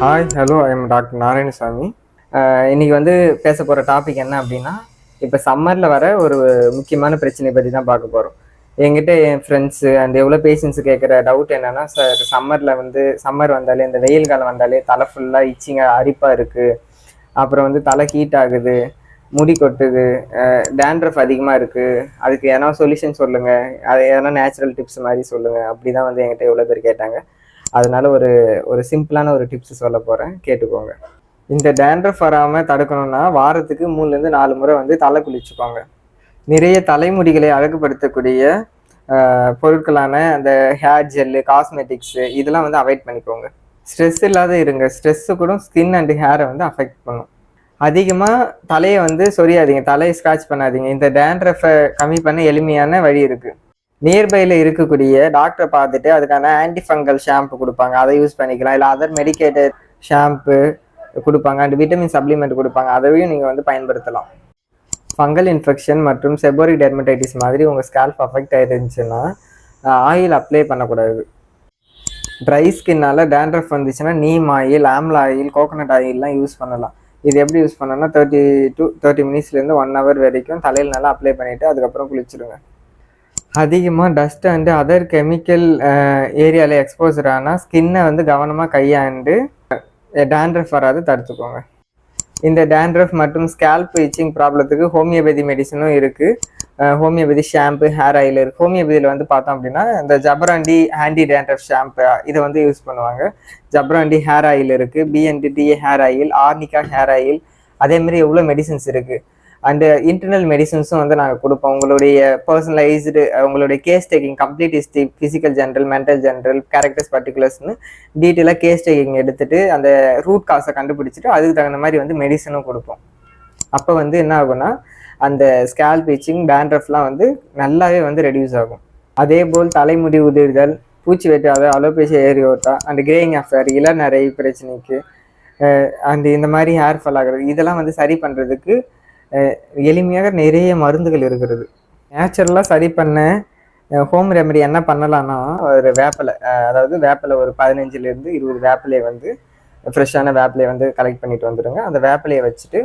Hi hello I am doctor Narayanasamy uh இன்னைக்கு வந்து பேச போகிற டாபிக் என்ன அப்படின்னா இப்போ சம்மரில் வர ஒரு முக்கியமான பிரச்சனை பற்றி தான் பார்க்க போகிறோம் என்கிட்ட என் ஃப்ரெண்ட்ஸு அண்ட் எவ்வளோ பேஷண்ட்ஸு கேட்குற டவுட் என்னென்னா சார் சம்மரில் வந்து சம்மர் வந்தாலே இந்த வெயில் காலம் வந்தாலே தலை ஃபுல்லாக இச்சிங்க அரிப்பாக இருக்குது அப்புறம் வந்து தலை ஹீட் ஆகுது முடி கொட்டுது டேண்ட்ரஃப் அதிகமாக இருக்குது அதுக்கு எதனா சொல்யூஷன் சொல்லுங்கள் அது எதனா நேச்சுரல் டிப்ஸ் மாதிரி சொல்லுங்கள் அப்படி தான் வந்து என்கிட்ட எவ்வளோ பேர் கேட்டாங்க. அதனால ஒரு ஒரு சிம்பிளான ஒரு டிப்ஸ் சொல்ல போகிறேன் கேட்டுக்கோங்க. இந்த டேண்ட்ரஃப் வராமல் தடுக்கணும்னா வாரத்துக்கு மூணுலேருந்து நாலு முறை வந்து தலை குளிச்சுக்கோங்க. நிறைய தலைமுடிகளை அழகுபடுத்தக்கூடிய பொருட்களான அந்த ஹேர் ஜெல்லு காஸ்மெட்டிக்ஸு இதெல்லாம் வந்து அவாய்ட் பண்ணிக்கோங்க. ஸ்ட்ரெஸ் இல்லாத இருங்க. ஸ்ட்ரெஸ்ஸு கூட ஸ்கின் அண்ட் ஹேரை வந்து அஃபெக்ட் பண்ணும். அதிகமாக தலையை வந்து சொரியாதீங்க. தலையை ஸ்க்ராட்ச் பண்ணாதீங்க. இந்த டேண்ட்ரஃபை கம்மி பண்ண எளிமையான வழி இருக்குது நியர்பையில் இருக்கக்கூடிய டாக்டரை பார்த்துட்டு அதுக்கான ஆன்டிஃபங்கல் ஷாம்பு கொடுப்பாங்க. அதை யூஸ் பண்ணிக்கலாம். இல்லை அதர் மெடிக்கேட்டட் ஷாம்பு கொடுப்பாங்க. அண்ட் விட்டமின் சப்ளிமெண்ட் கொடுப்பாங்க. அதையும் நீங்கள் வந்து பயன்படுத்தலாம். ஃபங்கல் இன்ஃபெக்ஷன் மற்றும் செபோரிக் டெர்மடைட்டிஸ் மாதிரி உங்கள் ஸ்கேல்ப் அஃபெக்ட் ஆயிருந்துச்சுன்னா ஆயில் அப்ளை பண்ணக்கூடாது. ட்ரை ஸ்கின்னால் டேண்ட்ரஃப் வந்துச்சுன்னா neem oil amla oil coconut ஆயில்லாம் use பண்ணலாம். இது எப்படி யூஸ் பண்ணணும்னா தேர்ட்டி டு தேர்ட்டி மினிட்ஸ்லேருந்து ஒன் ஹவர் வரைக்கும் தலையில் நல்லா அப்ளை பண்ணிவிட்டு அதுக்கப்புறம் குளிச்சிடுங்க. அதிகமாக டஸ்ட் அண்டு அதர் கெமிக்கல் ஏரியாவில் எக்ஸ்போசர் ஆனால் ஸ்கின்னை வந்து கவனமாக கையாண்டு டேண்ட்ரஃப் வராது தடுத்துக்கோங்க. இந்த டேண்ட்ரஃப் மற்றும் ஸ்கேல்ப் இச்சிங் ப்ராப்ளத்துக்கு ஹோமியோபதி மெடிசனும் இருக்குது ஹோமியோபதி ஷாம்பு ஹேர் ஆயில் இருக்குது ஹோமியோபதியில் வந்து பார்த்தோம் அப்படின்னா இந்த ஜபராண்டி ஆன்டி டேண்ட்ரஃப் ஷாம்பு இதை வந்து யூஸ் பண்ணுவாங்க. ஜப்ராண்டி ஹேர் ஆயில் இருக்குது BNTT hair oil Arnica hair oil அதேமாரி எவ்வளோ மெடிசன்ஸ் இருக்குது அண்டு இன்டர்னல் மெடிசன்ஸும் வந்து நாங்கள் கொடுப்போம். உங்களுடைய பர்சனலைஸ்டு உங்களுடைய case taking complete history physical general mental general characters பர்டிகுலர்ஸ்னு டீட்டெயிலாக கேஸ் டேக்கிங் எடுத்துட்டு அந்த ரூட் காசை கண்டுபிடிச்சிட்டு அதுக்கு தகுந்த மாதிரி வந்து மெடிசனும் கொடுப்போம். அப்போ வந்து என்ன ஆகும்னா அந்த ஸ்கேல் பீச்சிங் பேண்ட்ரஃப்லாம் வந்து நல்லாவே வந்து ரெடியூஸ் ஆகும். அதே போல் தலைமுடி உதிர்தல் பூச்சி வெட்டாத alopecia alopecia areata and greying of hair இளநரை பிரச்சனைக்கு அண்ட் இந்த மாதிரி ஹேர் ஃபால் ஆகுறது இதெல்லாம் வந்து சரி பண்ணுறதுக்கு எளிமையாக நிறைய மருந்துகள் இருக்கிறது. நேச்சுரலாக சரி பண்ண ஹோம் ரெமெடி என்ன பண்ணலான்னா ஒரு வேப்பிலை அதாவது வேப்பிலை ஒரு பதினஞ்சுலேருந்து இருபது வேப்பிலையை வந்து ஃப்ரெஷ்ஷான வேப்பிலையை வந்து கலெக்ட் பண்ணிட்டு வந்துடுங்க அந்த வேப்பிலையை வச்சுட்டு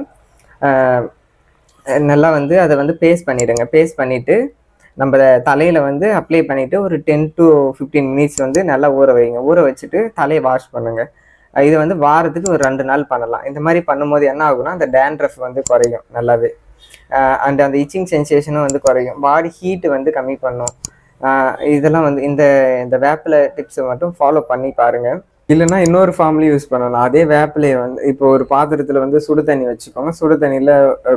நல்லா வந்து அதை வந்து பேஸ்ட் பண்ணிடுங்க. பேஸ்ட் பண்ணிவிட்டு நம்ம தலையில் வந்து அப்ளை பண்ணிவிட்டு ஒரு டென் டு ஃபிஃப்டீன் மினிட்ஸ் வந்து நல்லா ஊற வைங்க. ஊற வச்சுட்டு தலையை வாஷ் பண்ணுங்கள் இது வந்து வாரத்துக்கு ஒரு ரெண்டு நாள் பண்ணலாம். இந்த மாதிரி பண்ணும்போது என்ன ஆகும்னா அந்த டேண்ட்ரஃப் வந்து குறையும் நல்லாவே. அண்ட் அந்த இச்சிங் சென்சேஷனும் வந்து குறையும். பாடி ஹீட் வந்து கம்மி பண்ணும். இதெல்லாம் வந்து இந்த இந்த வேப்பிலை டிப்ஸை மட்டும் ஃபாலோ பண்ணி பாருங்கள் இல்லைன்னா இன்னொரு ஃபார்ம்லேயும் யூஸ் பண்ணலாம். அதே வேப்பிலையை வந்து இப்போ ஒரு பாத்திரத்தில் வந்து சுடு தண்ணி வச்சுக்கோங்க. சுடு தண்ணியில்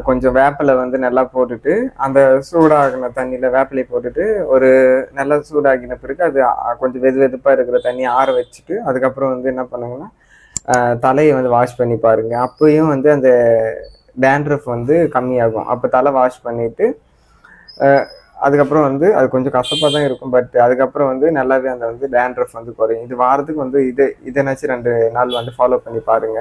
கொஞ்சம் வேப்பிலை வந்து நல்லா போட்டுட்டு அந்த சூடாகின தண்ணியில் வேப்பிலையை போட்டுட்டு ஒரு நல்லா சூடாகின பிறகு அது கொஞ்சம் வெது வெதுப்பாக இருக்கிற தண்ணி ஆற வச்சுட்டு அதுக்கப்புறம் வந்து என்ன பண்ணுங்கன்னா தலையை வந்து வாஷ் பண்ணி பாருங்க. அப்பயும் வந்து அந்த டேண்ட்ரஃப் வந்து கம்மியாகும். அப்போ தலை வாஷ் பண்ணிட்டு அதுக்கப்புறம் வந்து அது கொஞ்சம் கசப்பாக தான் இருக்கும். பட் அதுக்கப்புறம் வந்து நல்லாவே அந்த வந்து டேண்ட்ரஃப் வந்து குறையும். இது வாரத்துக்கு வந்து இது இதனாச்சும் ரெண்டு நாள் வந்து ஃபாலோ பண்ணி பாருங்க.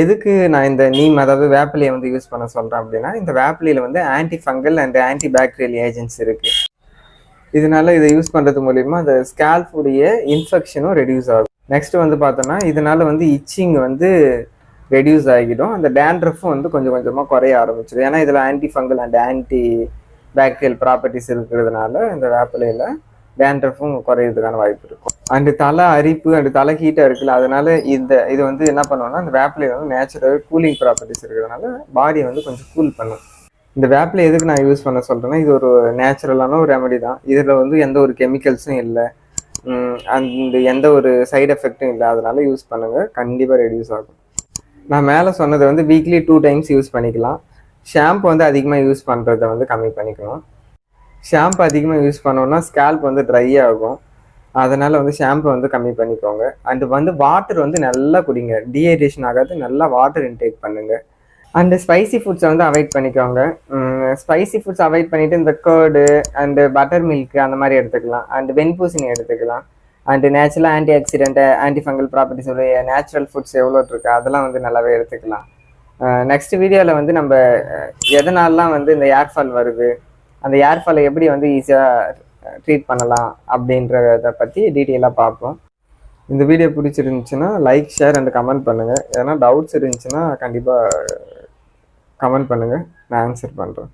எதுக்கு நான் இந்த நீம் அதாவது வேப்பிலையை வந்து யூஸ் பண்ண சொல்கிறேன் அப்படின்னா இந்த வேப்பிலையில் வந்து anti fungal and anti bacterial agents இருக்குது இதனால இதை யூஸ் பண்ணுறது மூலிமா அந்த ஸ்கேல்ஃபுடைய உடைய இன்ஃபெக்ஷனும் ரெடியூஸ் ஆகும். நெக்ஸ்ட் வந்து பார்த்தோன்னா இதனால வந்து இச்சிங் வந்து ரெடியூஸ் ஆகிடும். அந்த டேண்ட்ரஃபும் வந்து கொஞ்சம் கொஞ்சமாக குறைய ஆரம்பிச்சிடும். ஏன்னா இதில் anti fungal and anti bacterial properties இருக்கிறதுனால இந்த வேப்பிலையில் டேண்ட்ரஃபும் குறையிறதுக்கான வாய்ப்பு இருக்கும். அண்டு தலை அரிப்பு அண்டு தலை ஹீட்டாக இருக்குல்ல அதனால இந்த இது வந்து என்ன பண்ணுவோம்னா அந்த வேப்பிலையில் வந்து நேச்சுரல் கூலிங் ப்ராப்பர்ட்டிஸ் இருக்கிறதுனால பாடியை வந்து கொஞ்சம் கூல் பண்ணும். இந்த வேப்பிலை எதுக்கு நான் யூஸ் பண்ண சொல்கிறேன்னா இது ஒரு நேச்சுரலான ஒரு ரெமடி தான். இதில் வந்து எந்த ஒரு கெமிக்கல்ஸும் இல்லை. அந்த எந்த ஒரு சைடு எஃபெக்ட்டும் இல்லை அதனால யூஸ் பண்ணுங்கள் கண்டிப்பாக ரெடியூஸ் ஆகும். நான் மேலே சொன்னது வந்து வீக்லி டூ டைம்ஸ் யூஸ் பண்ணிக்கலாம். ஷாம்பு வந்து அதிகமாக யூஸ் பண்ணுறத வந்து கம்மி பண்ணிக்கணும் ஷாம்பு அதிகமாக யூஸ் பண்ணோம்னா ஸ்கேல்ப் வந்து ட்ரை ஆகும். அதனால் வந்து ஷாம்பு வந்து கம்மி பண்ணிக்கோங்க. அண்டு வந்து வாட்டர் வந்து நல்லா குடிங்க. டீஹைட்ரேஷன் ஆகாது. நல்லா வாட்டர் இன்டேக் பண்ணுங்கள் அண்டு ஸ்பைசி ஃபுட்ஸை வந்து அவாய்ட் பண்ணிக்கோங்க. ஸ்பைசி ஃபுட்ஸ் அவாய்ட் பண்ணிவிட்டு இந்த கேர்டு அண்டு பட்டர் மில்க் அந்த மாதிரி எடுத்துக்கலாம். அண்டு வெண்பூசணி எடுத்துக்கலாம். அண்டு நேச்சுரலாக anti oxidant anti fungal properties உடைய நேச்சுரல் ஃபுட்ஸ் எவ்வளோ இருக்கு அதெல்லாம் வந்து நல்லாவே எடுத்துக்கலாம். நெக்ஸ்ட் வீடியோவில் வந்து நம்ம எதனாலலாம் வந்து இந்த ஏர்ஃபால் வருது அந்த ஏர் ஃபாலை எப்படி வந்து ஈஸியாக ட்ரீட் பண்ணலாம் அப்படின்றத பற்றி டீட்டெயிலாக பார்ப்போம். இந்த வீடியோ பிடிச்சிருந்துச்சுன்னா லைக் ஷேர் அண்ட் கமெண்ட் பண்ணுங்கள் எதனா டவுட்ஸ் இருந்துச்சுன்னா கண்டிப்பாக கமெண்ட் பண்ணுங்கள் நான் ஆன்சர் பண்ணுறேன்